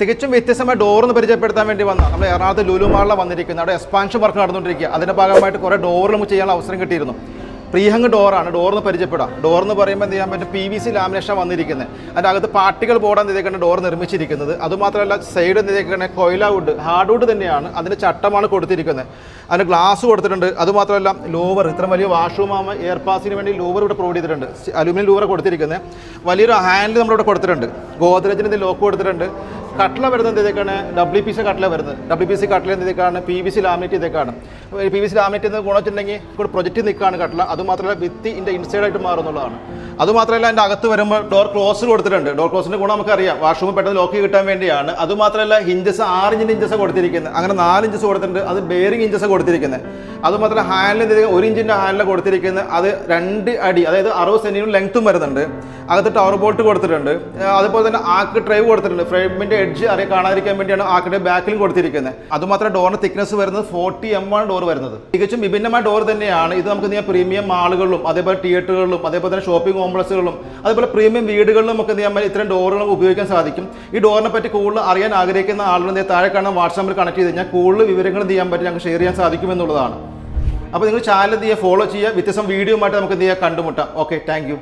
തികച്ചും വ്യത്യസ്തമായ എന്ന് പരിചയപ്പെടുത്താൻ വേണ്ടി വന്ന. നമ്മൾ എറണാകുളത്ത് ലുലു മാളിലാണ് വന്നിരിക്കുന്നത്. അവിടെ എക്സ്പാൻഷൻ വർക്ക് നടന്നുകൊണ്ടിരിക്കുക. അതിന്റെ ഭാഗമായിട്ട് കുറേ ഡോറുകൾ നമുക്ക് ചെയ്യാനുള്ള അവസരം കിട്ടിയിരുന്നു. പ്രീഹങ് ഡോറാണ്. ഡോർന്ന് പരിചയപ്പെടാം ഡോർ എന്ന് പറയുമ്പോൾ എന്ത് ചെയ്യാൻ പറ്റും? പി വി സി ലാമിനേഷൻ വന്നിരിക്കുന്നത്. അതിന്റെ അകത്ത് പാർട്ടികൾ പോടാൻ എന്തൊക്കെയാണ് ഡോർ നിർമ്മിച്ചിരിക്കുന്നത്. അതുമാത്രമല്ല സൈഡ് എന്തൊക്കെയാണ് കൊയില വുഡ് ഹാർഡ് വുഡ് തന്നെയാണ് അതിന്റെ ചട്ടമാണ് കൊടുത്തിരിക്കുന്നത്. അതിന് ഗ്ലാസ് കൊടുത്തിട്ടുണ്ട്. അതുമാത്രമല്ല ലോവർ ഇത്ര വലിയ വാഷ്റൂം ആകുമ്പോൾ എയർ പാസിന് വേണ്ടി ലോവർ ഇവിടെ പ്രൊവൈഡ് ചെയ്തിട്ടുണ്ട്. അലുമിനിയം ലൂവർ കൊടുത്തിരിക്കുന്നത്. വലിയൊരു ഹാൻഡിൽ നമ്മളിവിടെ കൊടുത്തിട്ടുണ്ട്. ഗോദ്രേജിന്റെ ലോക്ക് കൊടുത്തിട്ടുണ്ട്. കട്ട്ല വരുന്നത് എന്തൊക്കെയാണ് ഡബ്ല്യു പി സി കട്ട്ല വരുന്നത്. ഡബ്ല്യു പി സി കട്ട്ല എന്തൊക്കെയാണ് പി വി സി ലാമിനേറ്റ് ചെയ്തേക്കാണ് പി വി സി ലാമിനേറ്റ് എന്ന് ഗുണം വെച്ചിട്ടുണ്ടെങ്കിൽ കൂടെ പ്രൊജക്റ്റ് നിൽക്കുകയാണ് കട്ട്ല. അതുമാത്രമല്ല ഭിത്തി ഇതിന്റെ ഇൻസൈഡ് ആയിട്ട് മാറുന്നുള്ളതാണ് അതുമാത്രമല്ല അതിന്റെ അകത്ത് വരുമ്പോൾ ഡോർ ക്ലോസ് കൊടുത്തിട്ടുണ്ട്. ഡോർ ക്ലോസിന്റെ ഗുണം നമുക്കറിയാം. വാഷ്റൂം പെട്ടെന്ന് ലോക്ക് കിട്ടാൻ വേണ്ടിയാണ്. അതുമാത്രമല്ല ഹിഞ്ചസ് ആറ് ഇഞ്ചിന്റെ ഇഞ്ചസ് കൊടുത്തിരിക്കുന്നത്. അങ്ങനെ നാല് ഇഞ്ചസ് കൊടുത്തിട്ടുണ്ട്. അത് ബെയറിംഗ് ഇഞ്ചസ് കൊടുത്തിരിക്കുന്നത്. അതുമാത്രമല്ല ഹാൻഡിൽ എന്തെങ്കിലും ഒരു ഇഞ്ചിന്റെ ഹാൻഡിൽ കൊടുത്തിരിക്കുന്നത്. അത് രണ്ട് അടി അതായത് അറുപത് സെന്റിമീറ്റർ ലെങ്ത്തും വരുന്നുണ്ട്. അകത്ത് ടവർ ബോൾട്ട് കൊടുത്തിട്ടുണ്ട്. അതുപോലെ തന്നെ ആക്ക് ഡ്രൈവ് കൊടുത്തിട്ടുണ്ട്. ഫ്രെയിമിന്റെ എഡ്ജ് അറിയ കാണാതിരിക്കാൻ വേണ്ടിയാണ് ആക്കിന്റെ ബാക്കിലും കൊടുത്തിരിക്കുന്നത്. അതുമാത്രം ഡോറിന് തിക്നെസ് വരുന്നത് ഫോർട്ടി എം ആണ് ഡോർ വരുന്നത്. തികച്ചും വിഭിന്നമായ ഡോർ തന്നെയാണ്. ഇത് നമുക്ക് നീ പ്രീമിയം മാളുകളിലും അതേപോലെ തിയേറ്ററുകളിലും അതേപോലെ തന്നെ ഷോപ്പിംഗ് കോംപ്ലക്സുകളിലും അതേപോലെ പ്രീമിയം വീടുകളിലും നമുക്ക് നീ ഇത്തരം ഡോറുകൾ ഉപയോഗിക്കാൻ സാധിക്കും. ഈ ഡോറിനെ പറ്റി കൂടുതൽ അറിയാൻ ആഗ്രഹിക്കുന്ന ആളുകൾ? താഴെ കാണുന്ന വാട്സാപ്പിൽ കണക്ട് ചെയ്ത് കഴിഞ്ഞാൽ കൂടുതൽ വിവരങ്ങൾ ചെയ്യാൻ പറ്റി ഞങ്ങൾക്ക് ഷെയർ ചെയ്യാൻ സാധിക്കും എന്നുള്ളതാണ്. അപ്പോൾ നിങ്ങൾ ചാനൽ എന്ത് ചെയ്യുക ഫോളോ ചെയ്യുക. വ്യത്യസ്തം വീഡിയോ ആയിട്ട് നമുക്ക് എന്ത് ചെയ്യാം കണ്ടുമുട്ടാം ഓക്കെ താങ്ക്